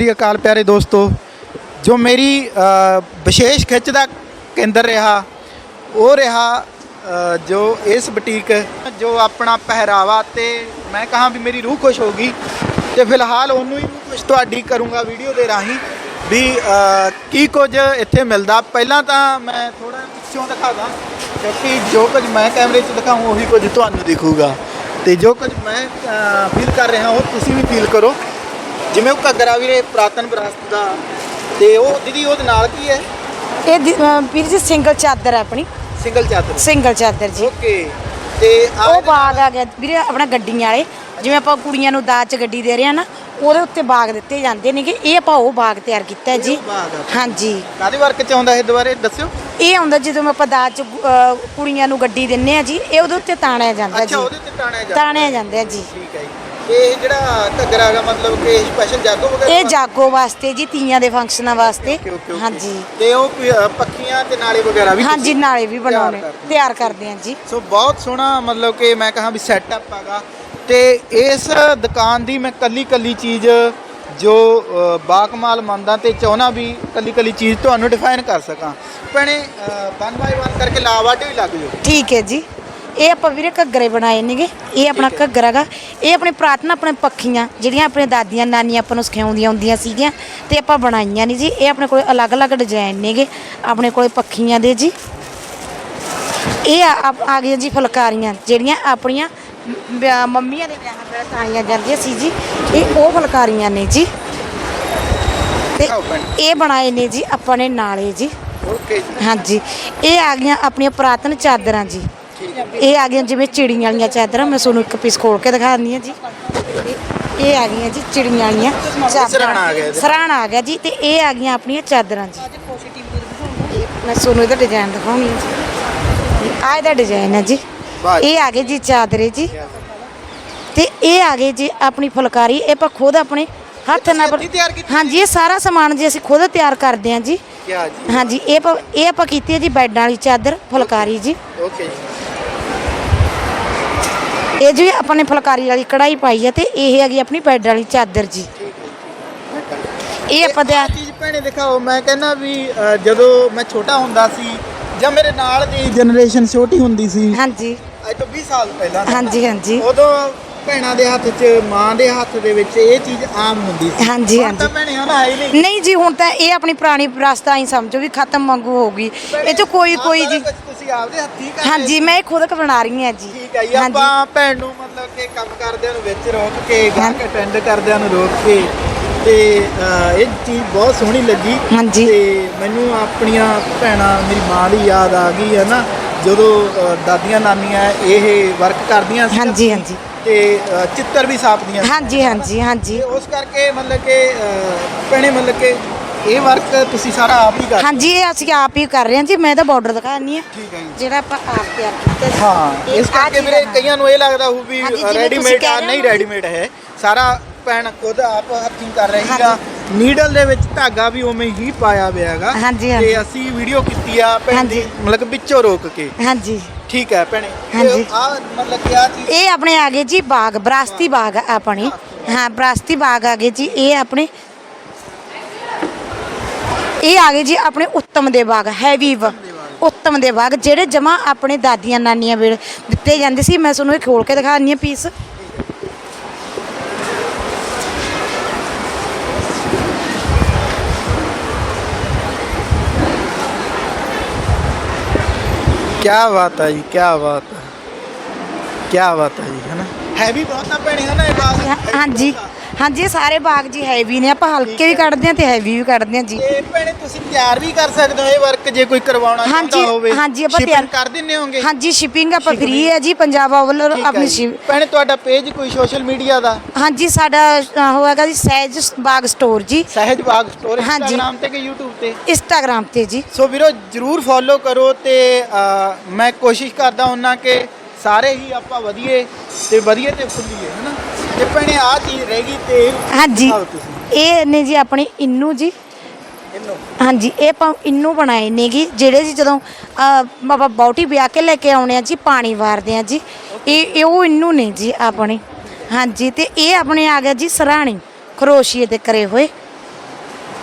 ਸ੍ਰੀ ਅਕਾਲ ਪਿਆਰੇ ਦੋਸਤੋ, ਜੋ ਮੇਰੀ ਵਿਸ਼ੇਸ਼ ਖਿੱਚ ਦਾ ਕੇਂਦਰ ਰਿਹਾ, ਉਹ ਰਿਹਾ ਜੋ ਇਸ ਬੁਟੀਕ, ਜੋ ਆਪਣਾ ਪਹਿਰਾਵਾ ਤੇ ਮੈਂ ਕਹਾਂ ਵੀ ਮੇਰੀ ਰੂਹ ਖੁਸ਼ ਹੋ ਗਈ ਤੇ ਫਿਲਹਾਲ ਉਹਨੂੰ ਹੀ ਰੂਹ ਤੁਹਾਡੀ ਕਰੂੰਗਾ ਵੀਡੀਓ ਦੇ ਰਾਹੀਂ ਵੀ ਕੀ ਕੁਝ ਇੱਥੇ ਮਿਲਦਾ। ਪਹਿਲਾਂ ਤਾਂ ਮੈਂ ਥੋੜਾ ਪਿੱਛੋਂ ਦਿਖਾਦਾ, ਕਿਉਂਕਿ ਜੋ ਕੁਝ ਮੈਂ ਕੈਮਰੇ 'ਚ ਦਿਖਾਉਂ ਉਹੀ ਕੁਝ ਤੁਹਾਨੂੰ ਦਿਖੂਗਾ। ਤੇ ਜੋ ਕੁਝ ਮੈਂ ਫੀਲ ਕਰ ਰਿਹਾ, ਉਹ ਤੁਸੀਂ ਵੀ ਫੀਲ ਕਰੋ। ਜਿਵੇਂ ਉਹ ਘੱਗਰਾ ਵੀਰੇ ਪੁਰਾਤਨ ਵਿਰਾਸਤ ਦਾ ਤੇ ਉਹ ਦੀਦੀ ਉਹਦੇ ਨਾਲ ਕੀ ਹੈ? ਇਹ ਦੀ- ਅਹ ਵੀਰ ਜੀ ਸਿੰਗਲ ਚਾਦਰ ਹੈ ਆਪਣੀ। ਸਿੰਗਲ ਚਾਦਰ। ਸਿੰਗਲ ਚਾਦਰ ਜੀ। ਓਕੇ ਤੇ ਆਹ ਉਹ ਬਾਗ ਆ ਗਿਆ। ਵੀਰੇ ਆਪਣਾ ਗੱਡੀਆਂ ਵਾਲੇ ਜਿਵੇਂ ਆਪਾਂ ਕੁੜੀਆਂ ਨੂੰ ਦਾਜ 'ਚ ਗੱਡੀ ਦੇ ਰਹੇ ਆ ਨਾ ਉਹਦੇ ਉੱਤੇ ਬਾਗ ਦਿੱਤੇ ਜਾਂਦੇ ਨੇਗੇ। ਇਹ ਆਪਾਂ ਉਹ ਬਾਗ ਤਿਆਰ ਕੀਤਾ ਹੈ ਜੀ। ਇਹ ਉਹ ਬਾਗ ਆ। ਹਾਂਜੀ। ਕਾਦੇ ਵਰਕ ਚ ਆਉਂਦਾ ਇਹ ਦੁਬਾਰੇ ਦੱਸਿਓ? ਇਹ ਆਉਂਦਾ ਜਦੋਂ ਆਪਾਂ ਦਾਜ 'ਚ ਅਹ, ਕੁੜੀਆਂ ਨੂੰ ਗੱਡੀ ਦਿੰਨੇ ਆ ਜੀ ਇਹ ਉਹਦੇ ਉੱਤੇ ਤਾਣਿਆ ਜਾਂਦਾ ਜੀ। ਅੱਛਾ ਉਹਦੇ ਤੇ ਟਾਣਿਆ ਜਾਂਦਾ। ਤਾਣਿਆ ਜਾਂਦਾ ਜੀ। ਠੀਕ ਹੈ ਜੀ। ਇਹ ਜਿਹੜਾ ਘੱਗਰਾ ਹੈਗਾ ਮਤਲਬ ਕਿ ਸਪੈਸ਼ਲ ਜਾਗੋ ਵਗੈਰਾ ਇਹ ਜਾਗੋ ਵਾਸਤੇ ਜੀ ਤੀਆਂ ਦੇ ਫੰਕਸ਼ਨਾਂ ਵਾਸਤੇ। Okay, okay, okay. ਹਾਂਜੀ। ਤੇ ਉਹ ਕੋਈ, ਅ, ਪੱਖੀਆਂ ਤੇ ਨਾਲੇ ਵਗੈਰਾ ਵੀ ਹਾਂਜੀ ਤੁਸੀਂ ਨਾਲੇ ਵੀ ਬਣਾਉਣੇ ਤਿਆਰ ਕਰਦੇ ਹੋ। ਤਿਆਰ ਕਰਦੇ ਆ ਜੀ। ਸੋ ਬਹੁਤ ਸੋਹਣਾ ਮਤਲਬ ਕਿ ਮੈਂ ਕਹਾਂ ਵੀ ਸੈਟਅਪ ਹੈਗਾ। ਤੇ ਇਸ ਦੁਕਾਨ ਦੀ ਮੈਂ ਕੱਲੀ ਕੱਲੀ ਚੀਜ਼ ਜੋ ਅ, ਬਾਕਮਾਲ ਮੰਨਦਾ ਤੇ ਚਾਹੁੰਦਾ ਵੀ ਕੱਲੀ ਕੱਲੀ ਚੀਜ਼ ਤੁਹਾਨੂੰ ਡਿਫਾਈਨ ਕਰ ਸਕਾਂ। ਭੈਣੇ ਵਨ ਬਾਈ ਵਨ ਕਰਕੇ ਲਾਵਾਟੇ ਵੀ ਲੱਗ ਜਾਓ। ਠੀਕ ਹੈ ਜੀ। ਇਹ ਆਪਾਂ ਵੀਰੇ ਘੱਗਰੇ ਬਣਾਏ ਨੇਗੇ ਇਹ ਆਪਣਾ। ਘੱਗਰਾ ਹੈਗਾ। ਇਹ ਆਪਣੇ ਪ੍ਰਾਤਨ ਆਪਣੇ ਪੱਖੀਆਂ ਜਿਹੜੀਆਂ ਆਪਣੇ ਦਾਦੀਆਂ ਨਾਨੀਆਂ ਆਪਾਂ ਨੂੰ ਸਿਖਾਉਂਦੀਆਂ ਹੁੰਦੀਆਂ ਸੀਗੀਆਂ ਤੇ ਆਪਾਂ ਬਣਾਈਆਂ ਨਹੀਂ ਜੀ। ਇਹ ਆਪਣੇ ਕੋਲ ਅਲੱਗ-ਅਲੱਗ ਡਿਜ਼ਾਈਨ ਨੇਗੇ ਆਪਣੇ ਕੋਲੇ ਪੱਖੀਆਂ ਦੇ ਜੀ। ਇਹ ਆ ਆ- ਗਈਆਂ ਜੀ ਫੁਲਕਾਰੀਆਂ ਜਿਹੜੀਆਂ ਆਪਣੀਆਂ ਵਿਆਹ- ਮੰਮੀਆਂ ਦੇ ਵਿਆਹਾਂ ਵੇਲੇ ਤਾਣੀਆਂ ਜਾਂਦੀਆਂ ਸੀ ਜੀ। ਇਹ ਉਹ ਫੁਲਕਾਰੀਆਂ ਨੇ ਜੀ। ਤੇ। ਇਹ ਬਣਾਏ ਨੇ ਜੀ ਆਪਾਂ ਨੇ ਨਾਲੇ ਜੀ। ਓਕੇ ਜੀ। ਹਾਂਜੀ। ਇਹ ਆ ਗਈਆਂ ਆਪਣੀਆਂ ਪੁਰਾਤਨ ਚਾਦਰਾਂ ਜੀ। ਇਹ ਆ ਗਈਆਂ ਜਿਵੇਂ ਚਿੜੀਆਂ ਵਾਲੀਆਂ ਚਾਦਰਾਂ ਮੈਂ ਤੁਹਾਨੂੰ ਇੱਕ ਪੀਸ ਖੋਲ ਕੇ ਦਿਖਾ ਦਿੰਦੀ ਹਾਂ ਜੀ। ਇਹ- ਇਹ ਆ ਗਈਆਂ ਜੀ ਚਿੜੀਆਂ ਵਾਲੀਆਂ ਸਿਰਹਾਣਾ ਆ ਗਿਆ ਇਹਦੇ। ਸਰਾਣਾ ਆ ਗਿਆ ਜੀ ਤੇ ਇਹ ਆ ਗਈਆਂ ਆਪਣੀਆਂ ਚਾਦਰਾਂ ਜੀ। ਮੈਂ ਤੁਹਾਨੂੰ ਇਹਦਾ ਡਿਜ਼ਾਈਨ ਦਿਖਾਉਣੀ ਹੈ ਜੀ। ਆ ਇਹਦਾ ਡਿਜ਼ਾਈਨ ਹੈ ਜੀ। ਵਾਹ ਜੀ। ਇਹ ਆ ਗਏ ਜੀ ਚਾਦਰੇ ਜੀ। ਤੇ ਇਹ ਆ ਗਏ ਜੀ ਆਪਣੀ ਫੁਲਕਾਰੀ। ਇਹ ਆਪਾਂ ਖੁਦ ਆਪਣੇ ਹੱਥ ਨਾਲ ਤੁਸੀਂ ਹੱਥੀਂ ਤਿਆਰ ਕੀਤੀ ਹਾਂਜੀ ਇਹ ਸਾਰਾ ਸਮਾਨ ਜੀ ਅਸੀਂ ਖੁਦ ਤਿਆਰ ਕਰਦੇ ਹਾਂ ਜੀ। ਕੀ ਜੀ। ਹਾਂਜੀ ਇਹ ਆਪਾਂ ਇਹ ਆਪਾਂ ਕੀਤੀ ਹੈ ਜੀ ਬੈਡਾਂ ਵਾਲੀ ਚਾਦਰ ਫੁਲਕਾਰੀ ਜੀ। ਓਕੇ ਜੀ। ਇਹ ਜੀ ਆਪਾਂ ਨੇ ਫੁਲਕਾਰੀ ਵਾਲੀ ਕਢਾਈ ਪਾਈ ਹੈ ਤੇ ਇਹ ਹੈਗੀ ਆਪਣੀ ਬੈਡ ਵਾਲੀ ਚਾਦਰ ਜੀ। ਇਹ ਆਪਾਂ ਦੇ ਚੀਜ਼ ਭੈਣੇ ਦਿਖਾਓ ਮੈਂ ਕਹਿੰਦਾ ਵੀ ਅ, ਜਦੋਂ ਮੈਂ ਛੋਟਾ ਹੁੰਦਾ ਸੀ ਜਾਂ ਮੇਰੇ ਨਾਲ ਦੀ ਜਨਰੇਸ਼ਨ ਛੋਟੀ ਹੁੰਦੀ ਸੀ ਹਾਂਜੀ। ਅੱਜ ਤੋਂ 20 ਸਾਲ ਪਹਿਲਾਂ। ਹਾਂਜੀ ਹਾਂਜੀ। ਉਦੋਂ ਭੈਣਾਂ ਦੇ ਹੱਥ 'ਚ ਮਾਂ ਦੇ ਹੱਥ ਦੇ ਵਿੱਚ ਇਹ ਚੀਜ਼ ਆਮ ਹੁੰਦੀ ਸੀ। ਹਾਂਜੀ, ਹੁਣ ਹਾਂਜੀ। ਤਾਂ ਭੈਣੇ ਹੁਣ ਹੈ ਹੀ ਨਹੀਂ। ਨਹੀਂ ਜੀ ਹੁਣ ਤਾਂ ਇਹ ਆਪਣੀ ਪੁਰਾਣੀ ਵਿਰਾਸਤ ਆਈ ਸਮਝੋ ਵੀ ਖਤਮ ਵਾਂਗੂ ਹੋ ਗਈ। ਇਹ ਚ ਕੋਈ ਕੋਈ ਜੀ ਆਪਦੇ ਹੱਥੀਂ ਕਰ ਰਹੇ ਹਾਂਜੀ ਮੈਂ ਇਹ ਖੁਦ ਬਣਾ ਰਹੀ ਹਾਂ ਜੀ। ਠੀਕ ਹੈ ਜੀ ਆਪਾਂ ਭੈਣ ਨੂੰ ਮਤਲਬ ਕਿ ਕੰਮ ਕਰਦਿਆਂ ਨੂੰ ਵਿੱਚ ਰੋਕ ਕੇ ਗਾਹਕ ਅਟੈਂਡ ਕਰਦਿਆਂ ਨੂੰ ਰੋਕ ਕੇ ਤੇ ਅ, ਇਹ ਚੀਜ਼ ਬਹੁਤ ਸੋਹਣੀ ਲੱਗੀ। ਹਾਂਜੀ। ਤੇ ਮੈਨੂੰ ਆਪਣੀਆਂ ਭੈਣਾਂ ਮੇਰੀ ਮਾਂ ਦੀ ਯਾਦ ਆ ਗਈ ਹੈ ਨਾ ਜਦੋਂ ਦਾਦੀਆਂ ਨਾਨੀਆਂ ਇਹ ਵਰਕ ਕਰਦੀਆਂ ਸੀ ਹਾਂਜੀ ਹਾਂਜੀ। ਤੇ ਚਿੱਤਰ ਵੀ ਛਾਪਦੀਆਂ ਸੀ। ਹਾਂਜੀ ਹਾਂਜੀ ਹਾਂਜੀ। ਤੇ ਉਸ ਕਰਕੇ ਮਤਲਬ ਕਿ ਅ, ਭੈਣੇ ਮਤਲਬ ਕਿ ਇਹ ਵਰਕ ਤੁਸੀਂ ਸਾਰਾ ਆਪ ਹੀ ਕਰਦੇ ਹਾਂਜੀ ਇਹ ਅਸੀਂ ਆਪ ਹੀ ਕਰ ਰਹੇ ਹਾਂ ਜੀ ਮੈਂ ਤਾਂ ਬਾਰਡਰ ਦਿਖਾਣੀ ਆ ਠੀਕ ਹੈ ਜੀ। ਜਿਹੜਾ ਆਪਾਂ ਆਪ ਤਿਆਰ ਕੀਤਾ ਜੀ। ਹਾਂ ਇਸ ਆਹ ਕਰਕੇ ਚੀਜ਼ਾਂ। ਕਈਆਂ ਨੂੰ ਇਹ ਲੱਗਦਾ ਹੋਊ ਵੀ ਹਾਂਜੀ, ਜਿਵੇਂ ਤੁਸੀਂ ਰੈਡੀਮੇਡ ਕਹਿ ਆ ਰਹੇ ਹੋ ਨਹੀਂ ਨਾ। ਰੈਡੀਮੇਡ ਹੈ। ਸਾਰਾ ਭੈਣ ਖੁਦ ਆਪ ਹੱਥੀਂ ਕਰ ਰਹੀ ਆ। ਨੀਡਲ ਦੇ ਵਿੱਚ ਧਾਗਾ ਵੀ ਉਵੇਂ ਹੀ ਪਾਇਆ ਹੋਇਆ ਹੈਗਾ। ਹਾਂਜੀ, ਹਾਂਜੀ। ਤੇ ਅਸੀਂ ਵੀਡੀਓ ਕੀਤੀ ਆ ਭੈਣ ਦੀ ਹਾਂਜੀ। ਮਤਲਬ ਕਿ ਵਿੱਚੋਂ ਰੋਕ ਕੇ। ਹਾਂਜੀ। ਠੀਕ ਹੈ ਭੈਣੇ। ਹਾਂਜੀ। ਆ ਮਤਲਬ ਕਿ ਆ ਚੀਜ਼ ਇਹ ਆਪਣੇ ਆ ਗਏ ਜੀ ਬਾਗ ਬਰਾਸਤੀ ਬਾਗ ਆ ਆਪਣੇ। ਹਾਂ ਬਰਾਸਤੀ ਬਾਗ ਆ ਗਏ ਜੀ। ਇਹ ਆਪਣੇ ਇਹ ਆ ਗਏ ਜੀ ਆਪਣੇ ਉੱਤਮ ਦੇ ਬਾਗ ਹੈਵੀ ਉੱਤਮ ਦੇ ਬਾਗ ਜਿਹੜੇ ਜਮਾ ਆਪਣੇ ਦਾਦੀਆਂ ਨਾਨੀਆਂ ਵੇਲੇ ਦਿੱਤੇ ਜਾਂਦੇ ਸੀ। ਮੈਂ ਤੁਹਾਨੂੰ ਇਹ ਖੋਲ ਕੇ ਦਿਖਾ ਦਿੰਦੀ ਹਾਂ ਪੀਸ ਕੀ ਬਾਤ ਹੈ ਜੀ ਕੀ ਬਾਤ ਹੈ ਕੀ ਬਾਤ ਹੈ ਜੀ ਹੈ ਨਾ? ਹੈਵੀ ਬਹੁਤ ਆ ਭੈਣੇ ਹੈ ਨਾ ਇਹ ਬਾਤ ਹਾਂ- ਹਾਂਜੀ ਹਾਂਜੀ ਇਹ ਸਾਰੇ ਬਾਗ ਜੀ ਹੈਵੀ ਨੇ ਆਪਾਂ ਹਲਕੇ ਵੀ ਕੱਢਦੇ ਹਾਂ ਤੇ ਹੈਵੀ ਵੀ ਕੱਢਦੇ ਹਾਂ ਜੀ। ਤੇ ਭੈਣੇ ਤੁਸੀਂ ਤਿਆਰ ਵੀ ਕਰ ਸਕਦੇ ਹੋ ਇਹ ਵਰਕ ਜੇ ਕੋਈ ਕਰਵਾਉਣਾ ਚਾਹੁੰਦਾ ਹਾਂਜੀ, ਹੋਵੇ। ਹਾਂਜੀ, ਆਪਾਂ Shipping ਤਿਆਰ- ਕਰ ਦਿੰਨੇ ਹੋਗੇ? ਹਾਂਜੀ ਸ਼ਿਪਿੰਗ ਆਪਾਂ ਫ੍ਰੀ ਹੈ ਜੀ ਪੰਜਾਬ ਵੱਲੋਂ ਠੀਕ ਹੈ ਆਪਣੀ ਜੀ। ਸ਼ਿਪ ਭੈਣੇ ਤੁਹਾਡਾ ਪੇਜ ਕੋਈ ਸੋਸ਼ਲ ਮੀਡੀਆ ਦਾ? ਹਾਂਜੀ ਸਾਡਾ ਅ, ਹੋਏਗਾ ਜੀ ਸਹਿਜ ਬਾਗ ਸਟੋਰ ਜੀ। ਸਹਿਜ ਬਾਗ ਸਟੋਰ ਹਾਂਜੀ। ਇੰਸਟਾਗ੍ਰam ਤੇ ਕਿ YouTube ਤੇ? ਇੰਸਟਾਗ੍ਰam ਤੇ ਜੀ। ਸੋ ਵੀਰੋ ਜਰੂਰ ਫੋਲੋ ਕਰੋ ਤੇ ਮੈਂ ਕੋਸ਼ਿਸ਼ ਕਰਦਾ ਹੁੰਨਾ ਕਿ ਸਾਰੇ ਹੀ ਆਪਾਂ ਵਧੀਏ ਤੇ ਵਧੀਆ ਤੇ ਫੁੱਲੀਏ ਹਨਾ? ਤੇ ਭੈਣੇ ਆ ਚੀਜ਼ ਰਹਿ ਗਈ ਤੇ ਹਾਂਜੀ। ਦਿਖਾਓ ਤੁਸੀਂ। ਇਹ ਨੇ ਜੀ ਆਪਣੇ ਇੰਨੂ ਜੀ। ਇਹਨੂੰ ਹਾਂਜੀ ਇਹ ਆਪਾਂ ਇੰਨੂ ਬਣਾਏ ਨੇਗੇ ਜਿਹੜੇ ਜੀ ਜਦੋਂ ਅ, ਬਾਬਾ ਬੌਟੀ ਵਿਆਹ ਕੇ ਲੈ ਕੇ ਆਉਣੇ ਆ ਜੀ ਪਾਣੀ ਵਾਰਦੇ ਆ ਜੀ। ਇਹ ਇਹ ਉਹ ਇੰਨੂ ਨੇ ਜੀ ਆਪਣੇ। ਹਾਂਜੀ ਤੇ ਇਹ ਆਪਣੇ ਆ ਗਿਆ ਜੀ ਸਰਾਣੀ ਖਰੋਸ਼ੀਏ ਤੇ ਕਰੇ ਹੋਏ।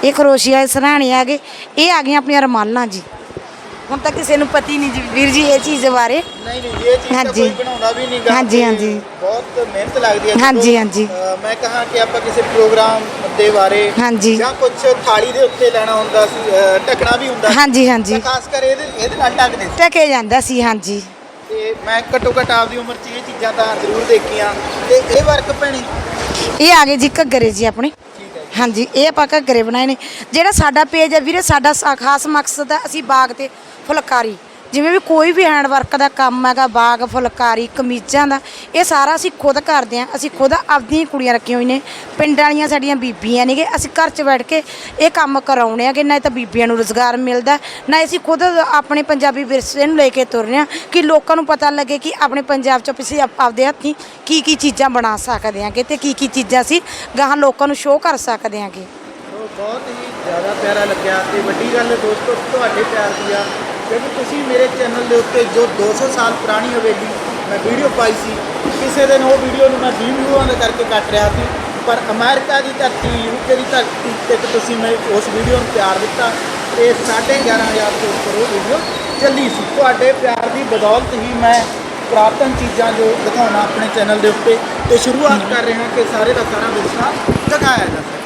ਇਹ ਖਰੋਸ਼ੀਆ ਦੇ ਸਰਾਣੇ ਆ ਗਏ। ਇਹ ਆ ਗਈਆਂ ਆਪਣੀਆਂ ਰਮਾਲਾਂ ਜੀ। ਹੁਣ ਤਾਂ ਕਿਸੇ ਨੂੰ ਪਤੀ ਨਹੀਂ ਜੀ ਵੀਰ ਜੀ ਇਹ ਚੀਜ਼ ਬਾਰੇ ਨਹੀਂ ਨਹੀਂ ਇਹ ਚੀਜ਼ ਤਾਂ ਹਾਂਜੀ। ਕੋਈ ਬਣਾਉਂਦਾ ਵੀ ਨਹੀਂ ਗਾ ਹਾਂਜੀ, ਤੇ ਹਾਂਜੀ। ਬਹੁਤ ਮਿਹਨਤ ਲੱਗਦੀ ਹੈ ਹਾਂਜੀ, ਜਦੋਂ, ਹਾਂਜੀ। ਅ, ਮੈਂ ਕਹਾਂ ਕਿ ਆਪਾਂ ਕਿਸੇ ਪ੍ਰੋਗਰਾਮ ਦੇ ਬਾਰੇ ਹਾਂਜੀ। ਜਾਂ ਕੁਝ ਥਾਲੀ ਦੇ ਉੱਤੇ ਲੈਣਾ ਹੁੰਦਾ ਸੀ ਅ, ਢੱਕਣਾ ਵੀ ਹੁੰਦਾ ਸੀ। ਹਾਂਜੀ ਹਾਂਜੀ ਖਾਸ ਕਰ ਇਹਦੇ ਇਹਦੇ ਨਾਲ ਢੱਕਦੇ ਸੀ ਟਕੇ ਜਾਂਦਾ ਸੀ ਹਾਂਜੀ ਤੇ ਮੈਂ ਘੱਟੋ ਘੱਟ ਆਪਦੀ ਉਮਰ 'ਚ ਇਹ ਚੀਜ਼ਾਂ ਤਾਂ ਜ਼ਰੂਰ ਦੇਖੀਆਂ ਤੇ ਇਹ ਵਰਕ ਭੈਣੀ ਇਹ ਆ ਗਏ ਜੀ ਘੱਗਰੇ ਜੀ ਆਪਣੇ ਠੀਕ। ਹਾਂਜੀ, ਇਹ ਆਪਾਂ ਘੱਗਰੇ ਬਣਾਏ ਨੇ। ਜਿਹੜਾ ਸਾਡਾ ਪੇਜ ਹੈ ਵੀਰੇ, ਸਾਡਾ ਸਾ- ਖਾਸ ਮਕਸਦ ਹੈ ਅਸੀਂ ਬਾਗ ਤੇ ਫੁਲਕਾਰੀ। ਜਿਵੇਂ ਵੀ ਕੋਈ ਵੀ ਹੈਂਡ ਵਰਕ ਦਾ ਕੰਮ ਹੈਗਾ, ਬਾਗ, ਫੁਲਕਾਰੀ, ਕਮੀਜ਼ਾਂ ਦਾ, ਇਹ ਸਾਰਾ ਅਸੀਂ ਖੁਦ ਕਰਦੇ ਹਾਂ। ਅਸੀਂ ਖੁਦ ਆਪਦੀਆਂ ਹੀ ਕੁੜੀਆਂ ਰੱਖੀਆਂ ਹੋਈਆਂ ਨੇ। ਪਿੰਡ ਵਾਲੀਆਂ ਸਾਡੀਆਂ ਬੀਬੀਆਂ ਨੇਗੇ। ਅਸੀਂ ਘਰ 'ਚ ਬੈਠ ਕੇ ਇਹ ਕੰਮ ਕਰਾਉਣੇ ਹੈਗੇ ਨਾ ਤਾਂ ਬੀਬੀਆਂ ਨੂੰ ਰੋਜ਼ਗਾਰ ਮਿਲਦਾ ਨਾ ਅਸੀਂ ਖੁਦ ਆਪਣੇ ਪੰਜਾਬੀ ਵਿਰਸੇ ਨੂੰ ਲੈ ਕੇ ਤੁਰ ਰਹੇ ਹਾਂ ਕਿ ਲੋਕਾਂ ਨੂੰ ਪਤਾ ਲੱਗੇ ਕਿ ਆਪਣੇ ਪੰਜਾਬ 'ਚ ਅਸੀਂ ਆਪ- ਆਪਦੇ ਹੱਥੀਂ ਕੀ ਕੀ ਚੀਜ਼ਾਂ ਬਣਾ ਸਕਦੇ ਹਾਂਗੇ ਤੇ ਕੀ ਕੀ ਚੀਜ਼ਾਂ ਅਸੀਂ ਗਾਹਾਂ ਲੋਕਾਂ ਨੂੰ ਸ਼ੋਅ ਕਰ ਸਕਦੇ ਹਾਂਗੇ ਬਹੁਤ ਹੀ ਜ਼ਿਆਦਾ ਪਿਆਰਾ ਲੱਗਿਆ ਤੇ ਵੱਡੀ ਗੱਲ ਦੋਸਤੋ, ਤੁਹਾਡੇ ਪਿਆਰ ਦੀ ਆ ਕਿਉਂਕਿ ਤੁਸੀਂ ਮੇਰੇ ਚੈਨਲ ਦੇ ਉੱਤੇ ਜੋ 200 ਸਾਲ ਪੁਰਾਣੀ ਹਵੇਲੀ ਮੈਂ ਵੀਡੀਓ ਪਾਈ ਸੀ, ਕਿਸੇ ਦਿਨ ਉਹ ਵੀਡੀਓ ਨੂੰ ਮੈਂ 20 ਵਿਊਆਂ ਦੇ ਕਰਕੇ ਕੱਟ ਰਿਹਾ ਸੀ, ਪਰ ਅਮਰੀਕਾ ਦੀ ਧਰਤੀ ਯੂਕੇ ਦੀ ਧਰਤੀ ਤੇ ਤੁਸੀਂ ਮੈਂ ਉਸ ਵੀਡੀਓ ਨੂੰ ਪਿਆਰ ਦਿੱਤਾ ਤੇ 11500 ਤੋਂ ਉੱਪਰ ਉਹ ਵੀਡੀਓ ਚੱਲੀ ਸੀ। ਤੁਹਾਡੇ ਪਿਆਰ ਦੀ ਬਦੌਲਤ ਹੀ ਮੈਂ ਪੁਰਾਤਨ ਚੀਜ਼ਾਂ ਜੋ ਦਿਖਾਉਣਾ ਆਪਣੇ ਚੈਨਲ ਦੇ ਉੱਤੇ ਤੇ ਸ਼ੁਰੂਆਤ ਕਰ ਰਹੇ ਹਾਂ ਕਿ ਸਾਰੇ ਦਾ ਸਾਰਾ ਵਿਰਸਾ ਦਿਖਾਇਆ ਜਾ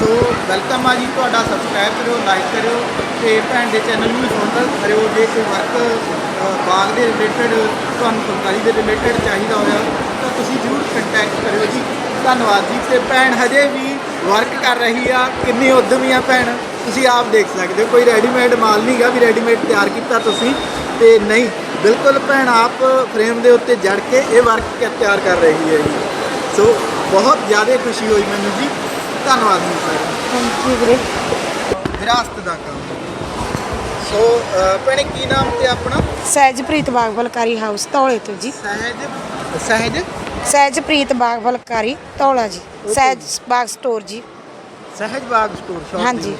ਸੋ ਵੈਲਕਮ ਆ ਜੀ ਤੁਹਾਡਾ ਸਬਸਕ੍ਰਾਈਬ ਕਰਿਓ ਲਾਈਕ ਕਰਿਓ ਤੇ ਭੈਣ ਦੇ ਚੈਨਲ ਨੂੰ ਵੀ ਫੋਲੋ ਕਰਿਓ। ਜੇ ਕੋਈ ਵਰਕ ਬਾਗ ਦੇ ਰਿਲੇਟਡ ਤੁਹਾਨੂੰ ਫੁਲਕਾਰੀ ਦੇ ਰਿਲੇਟਡ ਚਾਹੀਦਾ ਹੋਇਆ, ਤਾਂ ਤੁਸੀਂ ਜ਼ਰੂਰ ਕੰਟੈਕਟ ਕਰਿਓ ਜੀ। ਧੰਨਵਾਦ ਜੀ। ਤੇ ਭੈਣ ਹਜੇ ਵੀ ਵਰਕ ਕਰ ਰਹੀ ਆ। ਕਿੰਨੀ ਉਦਮੀ ਆ ਭੈਣ? ਤੁਸੀਂ ਆਪ ਦੇਖ ਸਕਦੇ ਹੋ। ਕੋਈ ਰੈਡੀਮੇਡ ਮਾਲ ਨਹੀਂ ਗਾ, ਵੀ ਰੈਡੀਮੇਡ ਤਿਆਰ ਕੀਤਾ ਤੁਸੀਂ। ਤੇ ਨਹੀਂ, ਬਿਲਕੁਲ ਭੈਣ ਆਪ ਫਰੇਮ ਦੇ ਉੱਤੇ ਜੜ ਕੇ ਇਹ ਵਰਕ ਤਿਆਰ ਕਰ ਰਹੀ ਹੈ ਜੀ। ਸੋ ਬਹੁਤ ਜ਼ਿਆਦਾ ਖੁਸ਼ੀ ਹੋਈ ਮੈਨੂੰ ਜੀ। ਧੰਨਵਾਦ ਜੀ ਸਰ ਹਾਂਜੀ ਵੀਰੇ। ਵਿਰਾਸਤ ਦਾ ਕੰਮ। ਸੋ ਅ, ਭੈਣੇ ਕੀ ਨਾਮ ਤੇ ਆਪਣਾ? ਸਹਿਜਪ੍ਰੀਤ ਬਾਗ ਫੁਲਕਾਰੀ ਹਾਊਸ ਧੌਲੇ ਤੋਂ ਜੀ। ਸਹਿਜ ਸਹਿਜ? ਸਹਿਜਪ੍ਰੀਤ ਬਾਗ ਫੁਲਕਾਰੀ ਧੌਲਾ ਜੀ। ਸਹਿਜ ਬਾਗ ਸਟੋਰ ਜੀ। ਸਹਿਜ ਬਾਗ ਸਟੋਰ ਸ਼ਾਪ ਹਾਂਜੀ।